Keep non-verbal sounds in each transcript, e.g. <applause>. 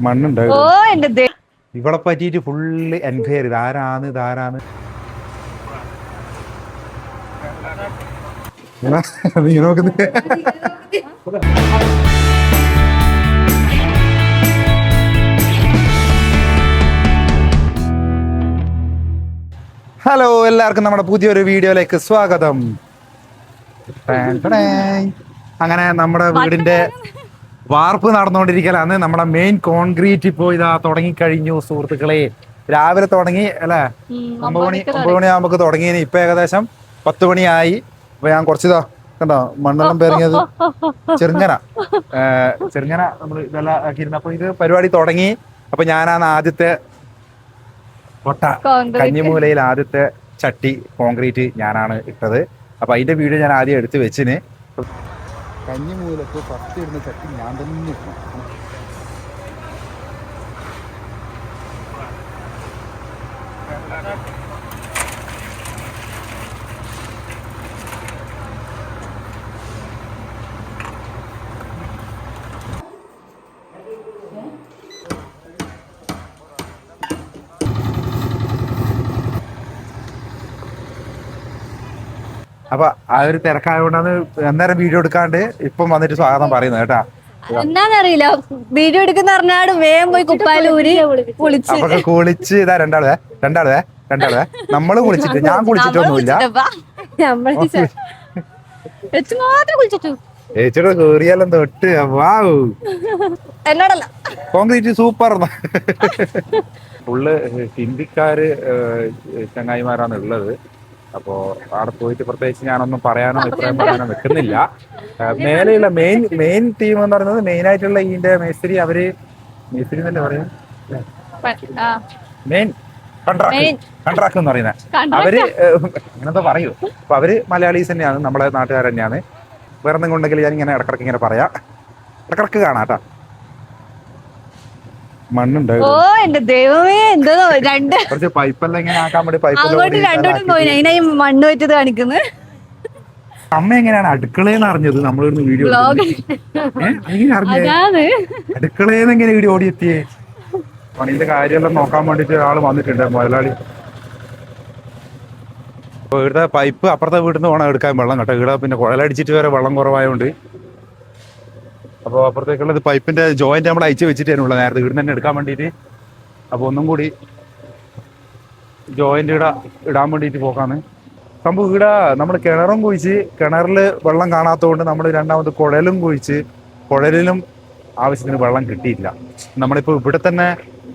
മണ്ണുണ്ട് ഓ എന്റെ ഇവളെ പറ്റിയിട്ട് ഫുള്ള് എൻക്വയറി. ആരാന്ന് ഇതാരാണ് നീ നോക്കുന്നത് ഹലോ എല്ലാവർക്കും നമ്മുടെ പുതിയൊരു വീഡിയോയിലേക്ക് സ്വാഗതം. അങ്ങനെ നമ്മുടെ വീടിന്റെ വാർപ്പ് നടന്നുകൊണ്ടിരിക്കലാണ്. നമ്മുടെ മെയിൻ കോൺക്രീറ്റ് ഇപ്പോ ഇതാ തുടങ്ങിക്കഴിഞ്ഞു സുഹൃത്തുക്കളെ. രാവിലെ തുടങ്ങി അല്ലെ? ഒമ്പത് മണി ഒമ്പത് മണിയാകുമ്പോൾ മണിയാകുമ്പോ തുടങ്ങിയതിന് ഇപ്പൊ ഏകദേശം പത്ത് മണിയായി. അപ്പൊ ഞാൻ കുറച്ചിതാ കണ്ടോ മണ്ണെല്ലാം പേരങ്ങിയത് ചെറുങ്ങന. ചെറുങ്ങന നമ്മൾ ഇതെല്ലാം ആക്കിയിരുന്നു. അപ്പൊ ഇത് പരിപാടി തുടങ്ങി. അപ്പൊ ഞാനാണ് ആദ്യത്തെ കൊട്ട. കഞ്ഞിമൂലയിൽ ആദ്യത്തെ ചട്ടി കോൺക്രീറ്റ് ഞാനാണ് ഇട്ടത്. അപ്പൊ അതിന്റെ വീഡിയോ ഞാൻ ആദ്യം എടുത്ത് വെച്ചിന്. കഞ്ഞിമൂലക്ക് ഫസ്റ്റ് ഇടുന്ന ചട്ടി ഞാൻ തന്നെ ഇട്ടു. അപ്പൊ ആ ഒരു തിരക്കായതുകൊണ്ടാണ് അന്നേരം വീഡിയോ എടുക്കാണ്ട് ഇപ്പം വന്നിട്ട് സ്വാഗതം പറയുന്നത് കേട്ടാ. എന്നാന്നറിയില്ല. വീഡിയോ എടുക്കുന്ന പറഞ്ഞാട് വേഗം പോയി കുപ്പാലൂരി കുളിച്ച്. അപ്പൊ കുളിച്ച് ഇതാ രണ്ടാളേ രണ്ടാളേ രണ്ടാളേ. നമ്മൾ കുളിച്ചിട്ട് ഞാൻ കുളിച്ചിട്ടൊന്നുമില്ല. ചേച്ചിയുടെ കേറിയാലും തൊട്ട് വാവ് എന്നോടല്ല. Concrete super. <laughs> ഫുള്ള് ഹിന്ദിക്കാര് ചങ്ങായിമാരാണ് ഉള്ളത്. അപ്പോ അവിടെ പോയിട്ട് പ്രത്യേകിച്ച് ഞാനൊന്നും പറയാനോ അഭിപ്രായം പറയാനോ വെക്കുന്നില്ല മേലെയുള്ള മെയിൻ മെയിൻ ടീം എന്ന് പറയുന്നത് മെയിൻ ആയിട്ടുള്ള ഇതിന്റെ മേസ്ത്രി അവർ മേസ്തിരി എന്നല്ലേ പറയാം മെയിൻ കൺട്രാക്ട്. എന്ന് പറയുന്നത്. Contract അവർ ഏഹ്, പറയൂ. അപ്പൊ അവർ മലയാളീസ് തന്നെയാണ് നമ്മളെ നാട്ടുകാർ തന്നെയാണ്. വേറെ എന്തെങ്കിലും ഉണ്ടെങ്കിൽ ഞാൻ ഇങ്ങനെ ഇടക്കിടക്ക് ഇങ്ങനെ പറയാം. ഇടക്കിടക്ക് കാണാം കേട്ടാ. മണ്ണുണ്ട് ഓ എന്റെ ദൈവമേ എന്തോ രണ്ട് കുറച്ച് പൈപ്പെല്ലാം ഇങ്ങനെ ആക്കാൻ വേണ്ടി അങ്ങോട്ട് രണ്ടോട്ടും പോയി. അതിനായി മണ്ണ് വെച്ചത് കാണിക്കുന്നത് അമ്മ എങ്ങനെയാണ് അടുക്കളയെന്ന് അറിഞ്ഞത്? നമ്മളിന്ന് വീഡിയോ ബ്ലോഗ്. എങ്ങനെ അറിഞ്ഞേ? അതാണ്. അടുക്കളയെന്ന് എങ്ങനെ വീഡിയോ ഓടിയെത്തിയേ? പണിന്റെ കാര്യമെല്ലാം നോക്കാൻ വേണ്ടിട്ട് ഒരാൾ വന്നിട്ടുണ്ട് മുതലാളി. അപ്പൊ ഇവിടുത്തെ പൈപ്പ് അപ്പുറത്തെ വീട്ടിൽ നിന്ന് വേണം എടുക്കാൻ വെള്ളം കേട്ടോ. ഇവിടെ പിന്നെ കുഴലടിച്ചിട്ട് വരെ വെള്ളം കുറവായതുകൊണ്ട് അപ്പോൾ അപ്പുറത്തേക്കുള്ളത് പൈപ്പിന്റെ ജോയിന്റ് നമ്മൾ അയച്ചു വെച്ചിട്ടാണുള്ളത് നേരത്തെ വീടിന് തന്നെ എടുക്കാൻ വേണ്ടിയിട്ട്. അപ്പോൾ ഒന്നും കൂടി ജോയിന്റ് ഇട ഇടാൻ വേണ്ടിയിട്ട് പോക്കാണ്. സംഭവം ഇവിടെ നമ്മൾ കിണറും കുഴിച്ച് കിണറിൽ വെള്ളം കാണാത്തതുകൊണ്ട് നമ്മൾ രണ്ടാമത് കുഴലും കുഴിച്ച് കുഴലിലും ആവശ്യത്തിന് വെള്ളം കിട്ടിയില്ല നമ്മളിപ്പോൾ ഇവിടെ തന്നെ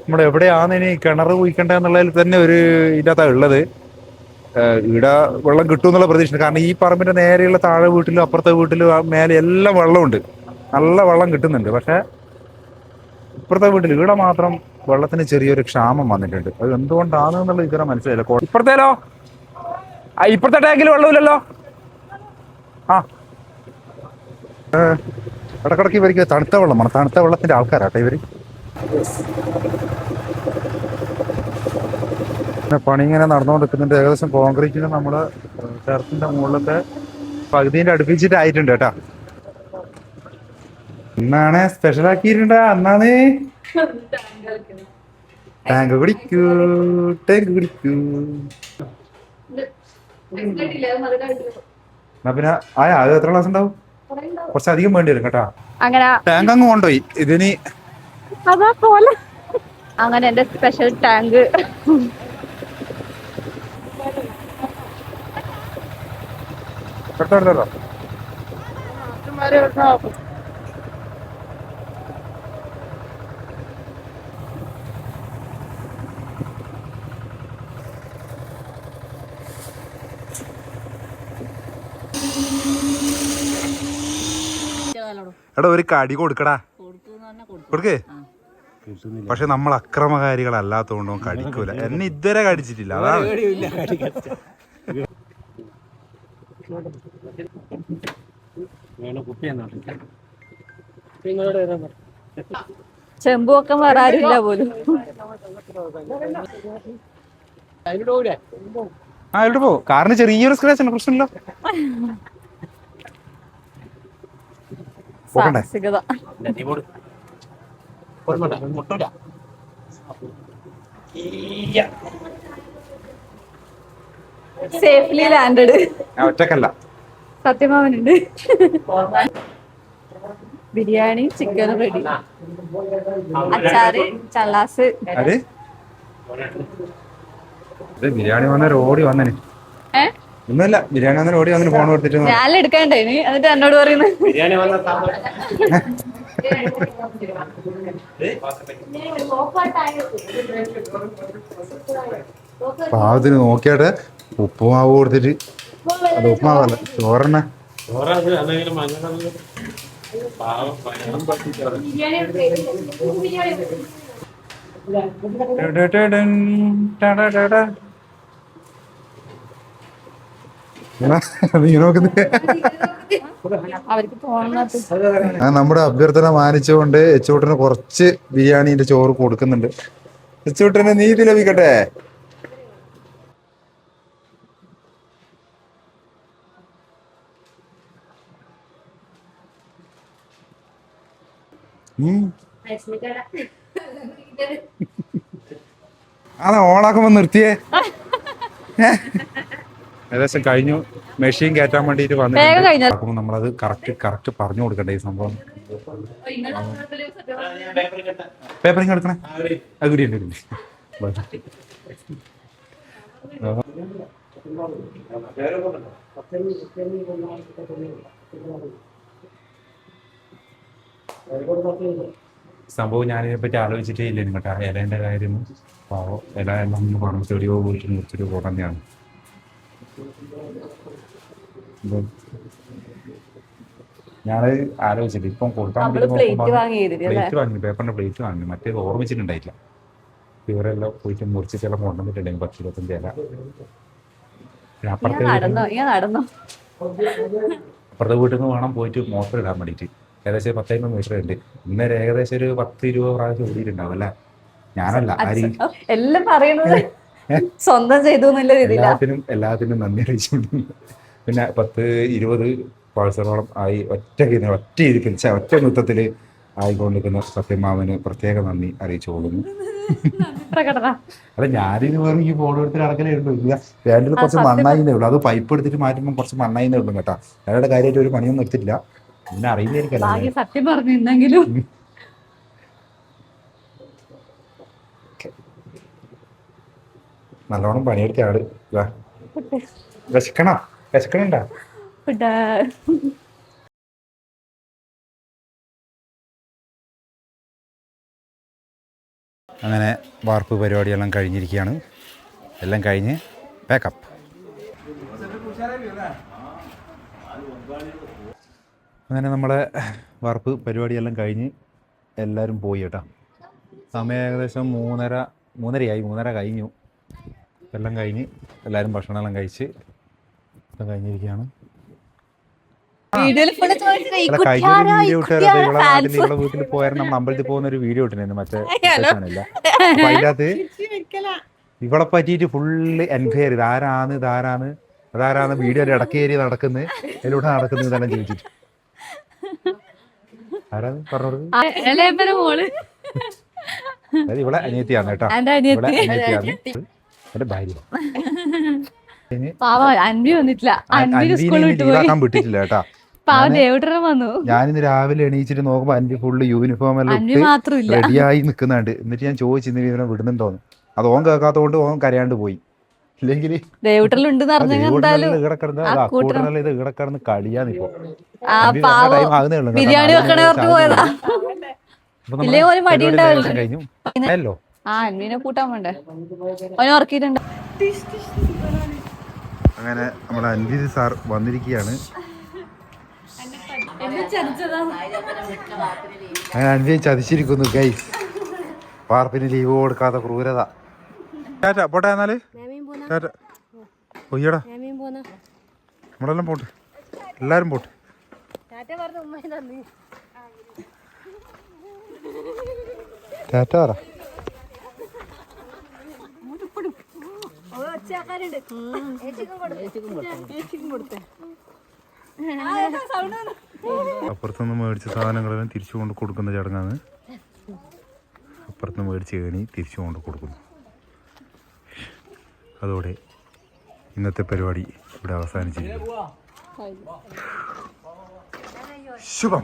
നമ്മൾ എവിടെയാണ് ഇനി കിണർ കുഴിക്കേണ്ടത് എന്നുള്ളതിൽ തന്നെ ഒരു ഇതിനകത്താണ് ഉള്ളത്. ഇവിടെ വെള്ളം കിട്ടും എന്നുള്ള പ്രതീക്ഷ കാരണം ഈ പറമ്പിന്റെ നേരെയുള്ള താഴെ വീട്ടിലും അപ്പുറത്തെ വീട്ടിലും മേലെ എല്ലാം വെള്ളമുണ്ട്. നല്ല വെള്ളം കിട്ടുന്നുണ്ട്. പക്ഷേ ഇപ്പുറത്തെ വീട്ടിൽ ഇവിടെ മാത്രം വെള്ളത്തിന് ചെറിയൊരു ക്ഷാമം വന്നിട്ടുണ്ട്. അത് എന്തുകൊണ്ടാണ് എന്നുള്ളത് ഇതുവരെ മനസ്സിലായില്ല. ഇപ്പുറത്തേലോ? ഇപ്പുറത്തെ ടാങ്കിൽ വെള്ളമില്ലല്ലോ? ആ. ഇടക്കിടക്ക് ഇവർക്ക് തണുത്ത വെള്ളമാണ്. തണുത്ത വെള്ളത്തിന്റെ ആൾക്കാരാട്ടെ ഇവർ. പണി ഇങ്ങനെ നടന്നുകൊണ്ടിരിക്കുന്നുണ്ട്. ഏകദേശം കോൺക്രീറ്റിന് നമ്മൾ ചേർത്തിന്റെ മുകളിലത്തെ പകുതിന്റെ അടുപ്പിച്ചിട്ടായിട്ടുണ്ട് കേട്ടാ. ഇന്നാണ് സ്പെഷ്യൽ ആക്കിയിട്ടുണ്ട്. അന്നാണ് ടാങ്ക് കുടിക്കൂ ടാങ്ക് കുടിക്കൂ. എന്നാ പിന്നെ ആ അത് എത്ര ക്ലാസ് ഉണ്ടാവും? കുറച്ചധികം വേണ്ടി വരും കേട്ടാ. അങ്ങനെ ടാങ്ക് അങ്ങ് കൊണ്ടുപോയി. ഇതിന് അതാ പോലെ. അങ്ങനെ എന്റെ സ്പെഷ്യൽ ടാങ്ക് കേട്ടോ എടുത്തോ എടാ ഒരു കടി കൊടുക്കടാ. കൊടുക്കേ. പക്ഷെ നമ്മൾ അക്രമകാരികളല്ലാത്തോണ്ടും കടിക്കൂല. എന്നെ ഇതുവരെ കടിച്ചിട്ടില്ല. അതാണ് ചെമ്പൊക്കെ വരാറില്ല പോലും. ആ ഇവിടെ പോ. കാറിന് ചെറിയൊരു സ്ക്രാച്ച് പ്രശ്നമില്ല. പോകണ്ടേ സേഫ്ലി ലാൻഡഡ്. ഒറ്റക്കല്ല. സത്യമാവനുണ്ട്. Biryani chicken ready. അച്ചാറ് ചള്ളാസ്. ബിരിയാണി വന്നൊരു ഓടി വന്നന്. ഏ ഒന്നുമില്ല ബിരിയാണി അങ്ങനെ ഓടി അങ്ങനെ ഫോൺ കൊടുത്തിട്ട് ഞാൻ എടുക്കണ്ടേന് എന്നിട്ട് എന്നോട് പറയുന്നത് ബിരിയാണി വന്ന പാവത്തിന് നോക്കിയാട്ടെ ഉപ്പുമാവ് കൊടുത്തിട്ട്. അത് ഉപ്പുമാവല്ല ചോറണ്ണ. ചോറാണ് അല്ലെങ്കിലും മഞ്ഞൾ പാവം പയറും പറ്റിച്ചോറ് നീ നോക്കുന്നത് അവർക്ക് തോന്നുന്നത് ആ നമ്മുടെ അഭ്യർത്ഥന മാനിച്ചുകൊണ്ട് എച്ചൂട്ടന് കുറച്ച് ബിരിയാണിന്റെ ചോറ് കൊടുക്കുന്നുണ്ട്. എച്ചൂട്ടന് നീതി ലഭിക്കട്ടെ. അതാ ഓണാക്കുമ്പോ നിർത്തിയേ? ഏകദേശം കഴിഞ്ഞു. മെഷീൻ കയറ്റാൻ വേണ്ടിട്ട് വേഗം അപ്പം വന്നിട്ടുണ്ട് നമ്മളത് കറക്റ്റ് കറക്റ്റ് പറഞ്ഞു കൊടുക്കണ്ടേ ഈ സംഭവം? പേപ്പറിങ് എടുക്കണേ. അഗ്രി ഉണ്ട് സംഭവം ഞാനിതിനെ പറ്റി ആലോചിച്ചിട്ടേ ഇല്ല കേട്ടോ. ഇലേന്റെ കാര്യം പാവോ. ഇല എല്ലാം പറഞ്ഞു ചെടിയോ പോയിട്ട് മുറിച്ചിട്ട് പോകണ്ടെയാണ് ഞാൻ ആലോചിച്ചിട്ട് ഇപ്പം കൊടുക്കാൻ പ്ലേറ്റ് വാങ്ങി പേപ്പറിന്റെ പ്ലേറ്റ് വാങ്ങി. മറ്റേത് ഓർമ്മിച്ചിട്ടുണ്ടായില്ല ഇവരെല്ലാം പോയിട്ട് മുറിച്ചിട്ടെല്ലാം കൊണ്ടുവന്നിട്ടുണ്ടെങ്കിൽ പത്ത് ഇരുപത്തഞ്ച് ഇല. അപ്പുറത്തെ വീട്ടിൽ നിന്ന് വേണം പോയിട്ട് മോട്ടർ ഇടാൻ വേണ്ടിയിട്ട്. ഏകദേശം പത്തമ്പത് മീറ്റർ ഉണ്ട്. ഇന്നേരം ഏകദേശം ഒരു പത്ത് ഇരുപത് പ്രാവശ്യം ഓടിയിട്ടുണ്ടാവും അല്ലേ? ഞാനല്ല ആര് എല്ലാം പറയുന്നത് സ്വന്തം ചെയ്തു എന്നുള്ള എല്ലാത്തിനും എല്ലാത്തിനും നന്ദി അറിയിച്ചു പിന്നെ പത്ത് ഇരുപത് പാഴ്സലോളം ആയി ഒറ്റ ഒറ്റ ഇരിപ്പിൽ ഛെ, ഒറ്റ നൃത്തത്തിൽ ആയിക്കൊണ്ടിരിക്കുന്ന സത്യമാമന് പ്രത്യേക നന്ദി അറിയിച്ചു കൊള്ളുന്നു അല്ല ഞാനിത് വെറും ഈ ബോർഡ് എടുത്ത് നടക്കലേ ഉള്ളൂ. ഇല്ല വേണ്ടത് കുറച്ച് മണ്ണായിന്നേ ഉള്ളൂ. അത് പൈപ്പ് എടുത്തിട്ട് മാറ്റുമ്പോൾ കുറച്ച് മണ്ണായിന്നേ ഉള്ളൂ കേട്ടോ. ഞങ്ങളുടെ കാര്യമായിട്ട് ഒരു പണിയൊന്നും എടുത്തിട്ടില്ല. പിന്നെ അറിയില്ലായിരിക്കും സത്യം പറഞ്ഞിരുന്നെങ്കിലും നല്ലോണം പണിയെടുത്ത ആൾ. വിശക്കണോ. വിശക്കണുണ്ടാ. അങ്ങനെ വാർപ്പ് പരിപാടിയെല്ലാം കഴിഞ്ഞിരിക്കുകയാണ്. എല്ലാം കഴിഞ്ഞ് പാക്കപ്പ് അങ്ങനെ നമ്മുടെ വാർപ്പ് പരിപാടിയെല്ലാം കഴിഞ്ഞ് എല്ലാവരും പോയി കേട്ടോ. സമയം ഏകദേശം മൂന്നര മൂന്നരയായി മൂന്നര കഴിഞ്ഞു. എല്ലാം കഴിഞ്ഞ് എല്ലാവരും ഭക്ഷണമെല്ലാം കഴിച്ച് ഇപ്പം കഴിഞ്ഞിരിക്കുകയാണ്. വീട്ടിൽ പോയാൽ നമ്മൾ അമ്പലത്തിൽ പോകുന്ന ഒരു വീഡിയോ ഇട്ടിരുന്നു. മറ്റേ അതിനകത്ത് ഇവളെ പറ്റിയിട്ട് ഫുള്ള് എൻക്വയറി. ഇതാരാണ് ഇതാരാണ് അതാരാണ് വീഡിയോയിൽ ഇടക്കേരി നടക്കുന്നത് അതിലൂടെ നടക്കുന്നത് ഇതെല്ലാം ചോദിച്ചിട്ട്. പറഞ്ഞത്? ഇവളെ അനിയത്തിയാണ് കേട്ടോ. ഇവളെ അനിയത്തിയാണ്. എന്റെ ഭാര്യ. പാവ അൻവി വന്നിട്ടില്ല. അൻവി സ്കൂളിൽ വിട്ടു പോയി വിട്ടിട്ടില്ല കേട്ടാ. വന്നു. ഞാനിന്ന് രാവിലെ എണീച്ചിട്ട് നോക്കുമ്പോ അൻവി ഫുള്ള് യൂണിഫോം എല്ലാം ഇട്ട് റെഡിയായി നിൽക്കുന്നുണ്ട് എന്നിട്ട് ഞാൻ ചോദിച്ചു ഇന്ന് ഇവനെ വിടുന്നുണ്ടോന്ന് അത് ഓൻ കേൾക്കാത്തോണ്ട് ഓൻ കരയാണ്ട് പോയി. ഇല്ലെങ്കിൽ. ഇത് ഇവിടെ കിടന്ന് കളിയാന്നിപ്പോ ആ പാവം. ആകുന്നേ ഉള്ളൂ ബിരിയാണി നാല് വെക്കണ മണി ഓർത്ത് ആകുന്നേ പോയതാ. ഉള്ളൂ. അപ്പൊ നമ്മുടെ ഇല്ലേ ഒരു മടി പരിപാടി ഉണ്ടാവില്ല. ഏകദേശം കഴിഞ്ഞു. അല്ലോ ആ അൻവിനെ കൂട്ടാൻ വേണ്ടേ? അവനെ ഉറക്കിയിട്ടുണ്ട്. അങ്ങനെ നമ്മുടെ അൻവി സാർ വന്നിരിക്കുകയാണ്. അങ്ങനെ അൻവിയെ ചതിച്ചിരിക്കുന്നു ഗൈസ് പാർപ്പിന് ലീവ് കൊടുക്കാത്ത ക്രൂരത. ടാറ്റ പോട്ടെ എന്നാൽ? ടാറ്റ ഒയ്യടാ നമ്മളെല്ലാം പോട്ടെ. എല്ലാരും പോട്ടെ. ടാറ്റ പറ. അപ്പുറത്തുനിന്ന് മേടിച്ച സാധനങ്ങളെല്ലാം തിരിച്ചു കൊണ്ട് കൊടുക്കുന്ന ചടങ്ങാണ്. അപ്പുറത്തുനിന്ന് മേടിച്ച് കഴിഞ്ഞ് തിരിച്ചു കൊണ്ട് കൊടുക്കുന്നു. അതോടെ ഇന്നത്തെ പരിപാടി ഇവിടെ അവസാനിച്ചിരിക്കുന്നു. ശുഭം.